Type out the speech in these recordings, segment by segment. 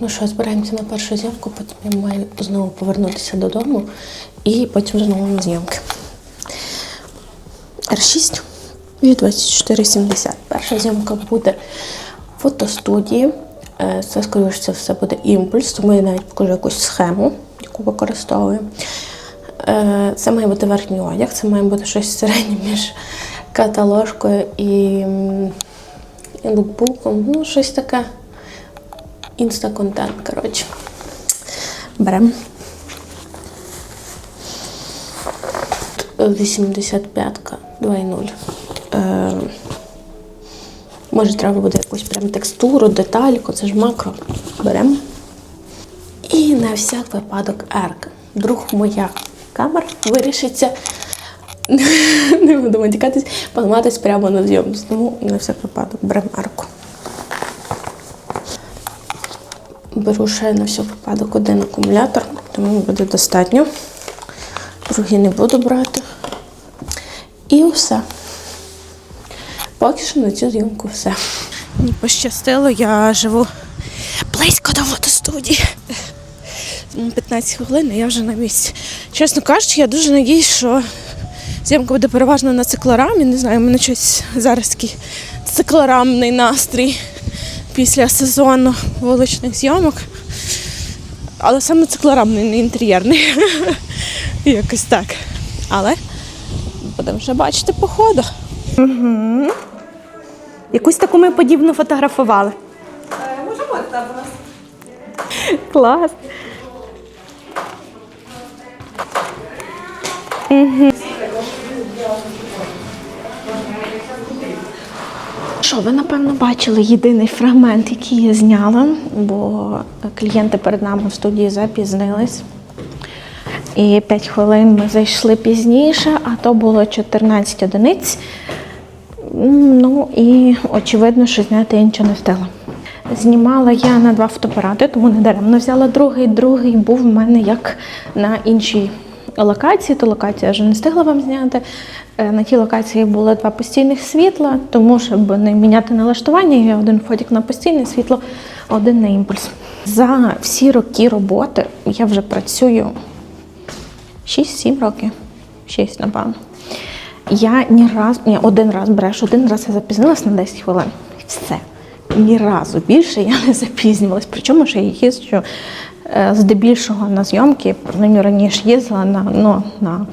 Ну що, збираємося на першу зйомку, потім я маю знову повернутися додому і потім знову на зйомки. Р6 і 2470. Перша зйомка буде в фотостудії. Е, Це, скоріше це все, буде імпульс, тому я навіть покажу якусь схему, яку використовую. Е, Це має бути верхній одяг, це має бути щось середнє між каталожкою і, і лукбуком. Ну, щось таке. Інста-контент, коротше. Беремо. 85-ка 2.0. Е, може, треба буде якусь прям текстуру, детальку, це ж макро. Беремо. І на всяк випадок ерка. Друг моя камера вирішиться. Не буду матікатись, поламатись прямо на зйомці. Тому на всяк випадок беремо арку. Беру ще на всяк випадок один акумулятор, тому буде достатньо. Другий не буду брати. І все. Поки що на цю зйомку все. Мені пощастило, я живу близько до фотостудії. 15 хвилин, і я вже на місці. Чесно кажучи, я дуже надіюсь, що зйомка буде переважно на циклорамі. Не знаю, у мене щось зараз такий циклорамний настрій після сезону вуличних зйомок. Але саме циклорамний, не інтер'єрний. Якось так. Але будемо вже бачити по ходу. Якусь таку ми подібну фотографували. Може бути, так, у нас. Клас. Що, ви напевно бачили єдиний фрагмент, який я зняла, бо клієнти перед нами в студії запізнились. І 5 хвилин ми зайшли пізніше, а то було 14 одиниць. Ну і очевидно, що зняти я нічого не встигла. Знімала я на два фотоапарати, тому не даремно взяла другий. Другий був в мене як на іншій локації, то локацію я вже не встигла вам зняти. Е, На тій локації було два постійних світла, тому щоб не міняти налаштування, я один фотик на постійне світло, один на імпульс. За всі роки роботи я вже працюю 6-7 років. 6, напевно. Я ні разу, ні, один раз береш, один раз я запізнилась на 10 хвилин. Все. Ні разу більше я не запізнювалась. Причому що я їжджу здебільшого на зйомки, принаймні раніше їздила на, ну, на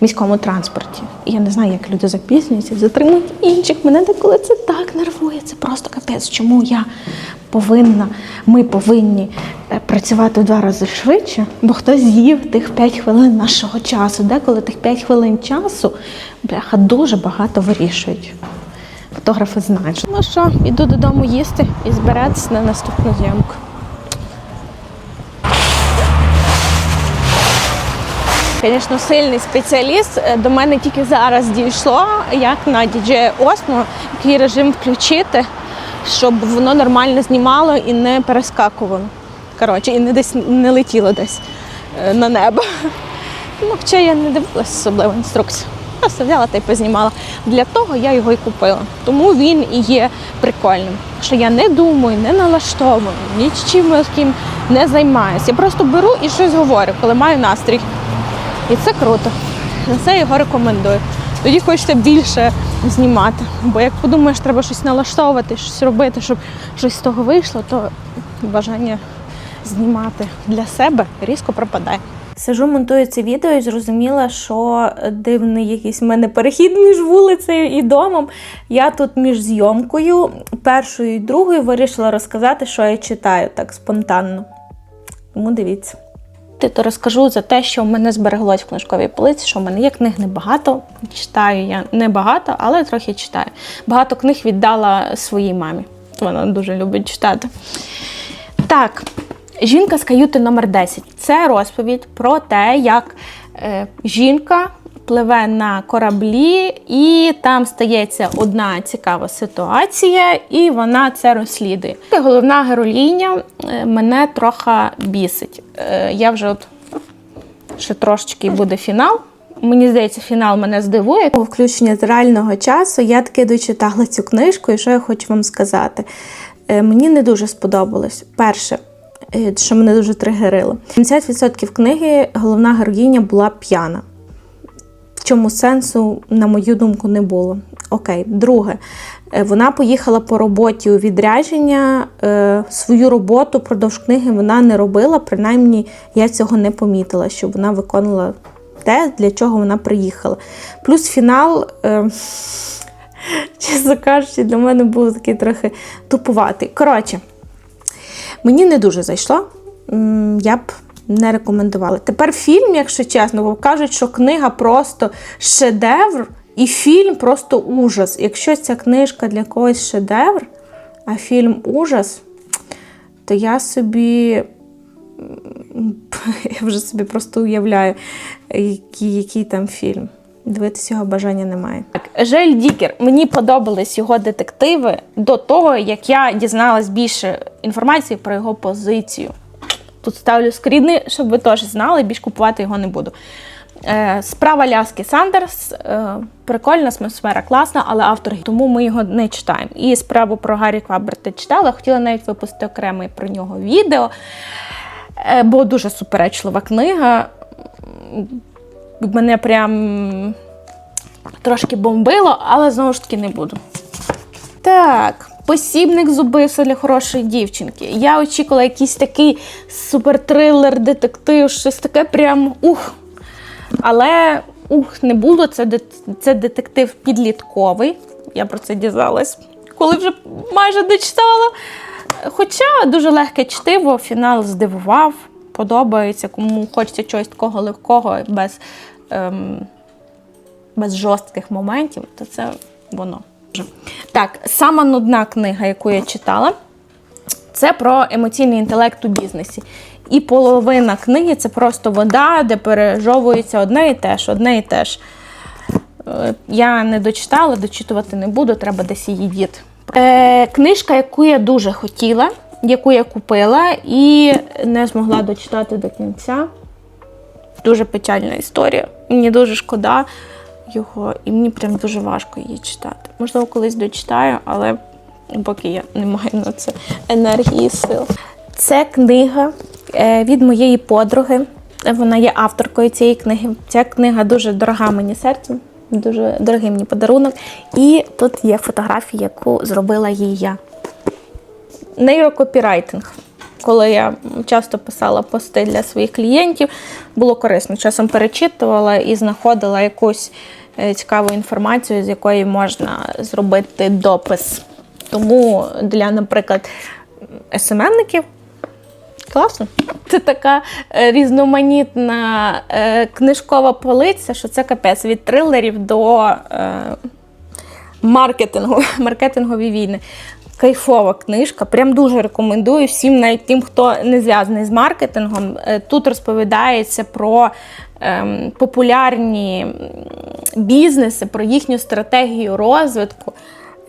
міському транспорті. І я не знаю, як люди запізнюються, затримують інших. Мене деколи це так нервує, це просто капець. Чому я повинна, ми повинні е, працювати в два рази швидше, бо хтось з'їв тих 5 хвилин нашого часу. Деколи тих 5 хвилин часу бляха дуже багато вирішують. Фотографи знають. Ну що, іду додому їсти і збиратися на наступну зйомку. Звісно, сильний спеціаліст. Е, До мене тільки зараз дійшло, як на DJI Osmo, який режим включити, щоб воно нормально знімало і не перескакувало. Коротше, і не десь не летіло десь е, на небо. Ну, хоча я не дивилася особливо інструкцію. Просто взяла та й познімала. Для того я його і купила. Тому він і є прикольним. Що я не думаю, не налаштовую, нічим не займаюся. Я просто беру і щось говорю, коли маю настрій. І це круто. За це його рекомендую. Тоді хочеться більше знімати. Бо як подумаєш, треба щось налаштовувати, щось робити, щоб щось з того вийшло, то бажання знімати для себе різко пропадає. Сижу, монтую це відео і зрозуміла, що дивний якийсь в мене перехід між вулицею і домом. Я тут між зйомкою першою і другою вирішила розказати, що я читаю так спонтанно. Тому дивіться. Ти то розкажу за те, що в мене збереглось в книжковій полиці, що в мене є книг небагато. Читаю я небагато, але трохи читаю. Багато книг віддала своїй мамі. Вона дуже любить читати. Так, жінка з каюти номер 10 Це розповідь про те, як е, жінка пливе на кораблі, і там стається одна цікава ситуація, і вона це розслідує. Головна героїня е, мене трохи бісить. Е, я вже от ще трошечки буде фінал. Мені здається, фінал мене здивує. У включення з реального часу я таки дочитала цю книжку, і що я хочу вам сказати. Е, Мені не дуже сподобалось. Перше, що мене дуже тригерило. 70% книги головна героїня була п'яна. Чому сенсу, на мою думку, не було. Окей, друге, Е, вона поїхала по роботі у відрядження. Е, Свою роботу продовж книги вона не робила, принаймні я цього не помітила, що вона виконала те, для чого вона приїхала. Плюс фінал, е, чесно кажучи, для мене був такий трохи тупуватий. Коротше, мені не дуже зайшло. Я б не рекомендувала. Тепер фільм, якщо чесно, бо кажуть, що книга просто шедевр, і фільм просто ужас. Якщо ця книжка для когось шедевр, а фільм ужас, то я собі. Я вже собі просто уявляю, який, який там фільм. Дивитися його бажання немає. Так, Жель Дікер. Мені подобались його детективи до того, як я дізналась більше інформації про його позицію. Тут ставлю скріни, щоб ви теж знали, більш купувати його не буду. Е, Справа Ляски Сандерс. Е, прикольна, атмосфера класна, але автор, тому ми його не читаємо. І справу про Гаррі Кваберта читала, хотіла навіть випустити окреме про нього відео, е, бо дуже суперечлива книга. Мене прям трошки бомбило, але знову ж таки не буду. Так, посібник з убивства для хорошої дівчинки. Я очікувала якийсь такий супертрилер, детектив, щось таке прям ух. Але ух, не було. Це, це детектив підлітковий. Я про це дізналась, коли вже майже дочитала. Хоча дуже легке чтиво, фінал здивував, подобається, кому хочеться чогось такого легкого, без, ем, без жорстких моментів, то це воно. Так, сама нудна книга, яку я читала, це про емоційний інтелект у бізнесі. І половина книги це просто вода, де пережовується одне і те одне і те ж. Е, Я не дочитала, дочитувати не буду, треба десь її діти. Е, книжка, яку я дуже хотіла, яку я купила і не змогла дочитати до кінця. Дуже печальна історія. Мені дуже шкода його, і мені прям дуже важко її читати. Можливо, колись дочитаю, але поки я не маю на це енергії сил. Це книга е, від моєї подруги. Вона є авторкою цієї книги. Ця книга дуже дорога мені серцем, дуже дорогий мені подарунок. І тут є фотографія, яку зробила їй я. Нейрокопірайтинг. Коли я часто писала пости для своїх клієнтів, було корисно. Часом перечитувала і знаходила якусь е, цікаву інформацію, з якої можна зробити допис. Тому для, наприклад, СММників класно. Це така е, різноманітна е, книжкова полиця, що це капець від трилерів до маркетингу, маркетингові війни. Кайфова книжка, прям дуже рекомендую всім, навіть тим, хто не зв'язаний з маркетингом. Е, Тут розповідається про ем, популярні бізнеси, про їхню стратегію розвитку.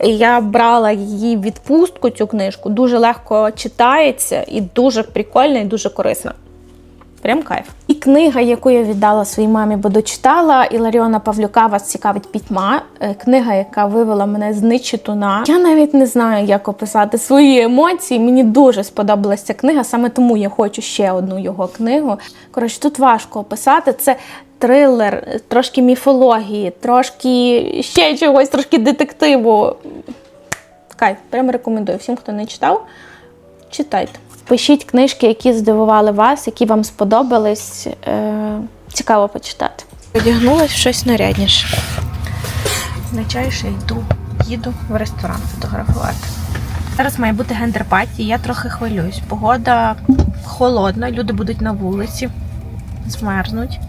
Я брала її відпустку, цю книжку. Дуже легко читається і дуже прикольна і дуже корисна. Прям кайф. І книга, яку я віддала своїй мамі, бо дочитала, Іларіона Павлюка вас цікавить пітьма. Е, Книга, яка вивела мене з ничитуна. Я навіть не знаю, як описати свої емоції. Мені дуже сподобалася ця книга, саме тому я хочу ще одну його книгу. Коротше, тут важко описати. Це трилер, трошки міфології, трошки ще чогось, трошки детективу. Кайф, прям рекомендую всім, хто не читав. Читайте. Пишіть книжки, які здивували вас, які вам сподобались. Е, цікаво почитати. Одягнулась в щось нарядніше. Що йду, їду в ресторан фотографувати. Зараз має бути гендер-паті, я трохи хвилююсь. Погода холодна, люди будуть на вулиці, змерзнуть.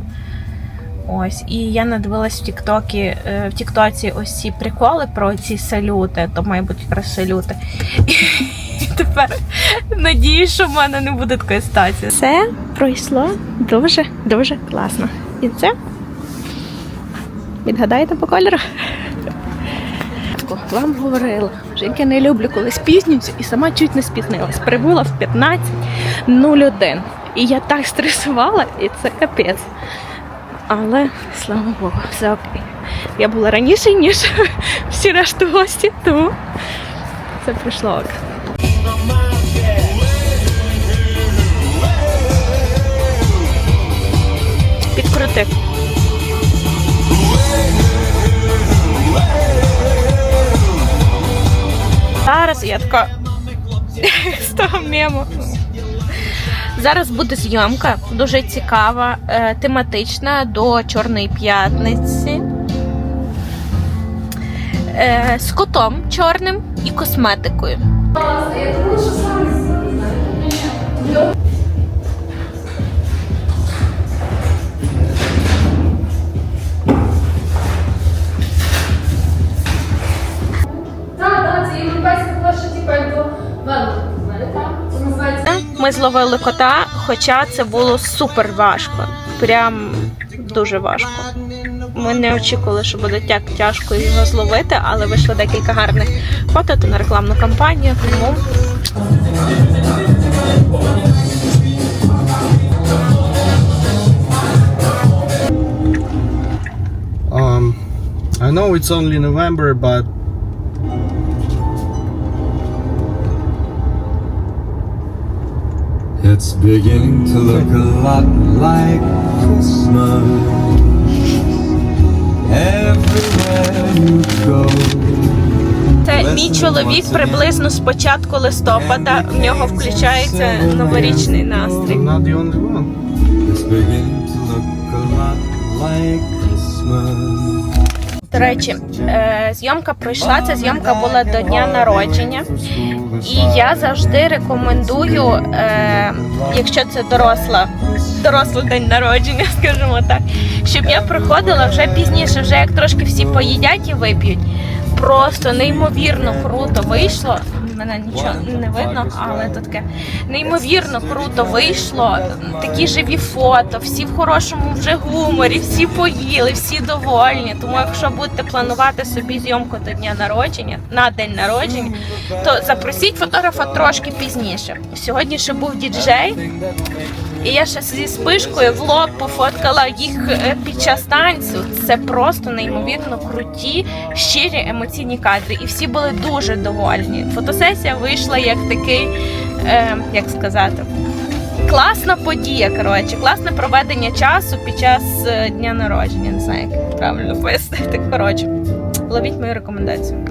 Ось, і я надивилась в Тіктокі, е, в Тіктоці ось ці приколи про ці салюти, то має бути якраз салюти. Тепер надіюсь, що в мене не буде такої ситуації. Все пройшло дуже дуже класно. І це відгадаєте по кольору? Вам говорила, що як я не люблю, коли спізнююся, і сама чуть не спізнилась. Прибула в 15.01. І я так стресувала, і це капець. Але слава Богу, все окей. Я була раніше, ніж всі решта гості, тому це пройшло ок. крути. Зараз я така з того мему. Зараз буде зйомка, дуже цікава, е, тематична до Чорної п'ятниці. Е, з котом чорним і косметикою. Це європейська площа, типу, як до Велика. Це називається Ми зловили кота, хоча це було супер важко. Прям дуже важко. Ми не очікували, що буде так тяжко його зловити, але вийшло декілька гарних фото то на рекламну кампанію. Тому Um, I know it's only November, but It's beginning to look a lot like Christmas. Everywhere you go. це мій чоловік приблизно з початку листопада. В нього включається новорічний настрій. I'm not the only one. It's beginning to look a lot like Christmas. До речі, е, зйомка пройшла. Ця зйомка була до дня народження. І я завжди рекомендую, е, якщо це доросла, дорослий день народження, скажімо так, щоб я приходила вже пізніше, вже як трошки всі поїдять і вип'ють. Просто неймовірно круто вийшло. Мене нічого не видно, але то таке неймовірно круто вийшло. Такі живі фото, всі в хорошому вже гуморі, всі поїли, всі довольні. Тому, якщо будете планувати собі зйомку до дня народження на день народження, то запросіть фотографа трошки пізніше. Сьогодні ще був діджей, і я ще зі спишкою в лоб пофоткала їх е, під час танцю. Це просто неймовірно круті, щирі емоційні кадри. І всі були дуже довольні. Фотосесія вийшла як такий, е, як сказати. Класна подія, коротше, класне проведення часу під час е, дня народження. Не знаю, як правильно пояснити. Коротше, ловіть мою рекомендацію.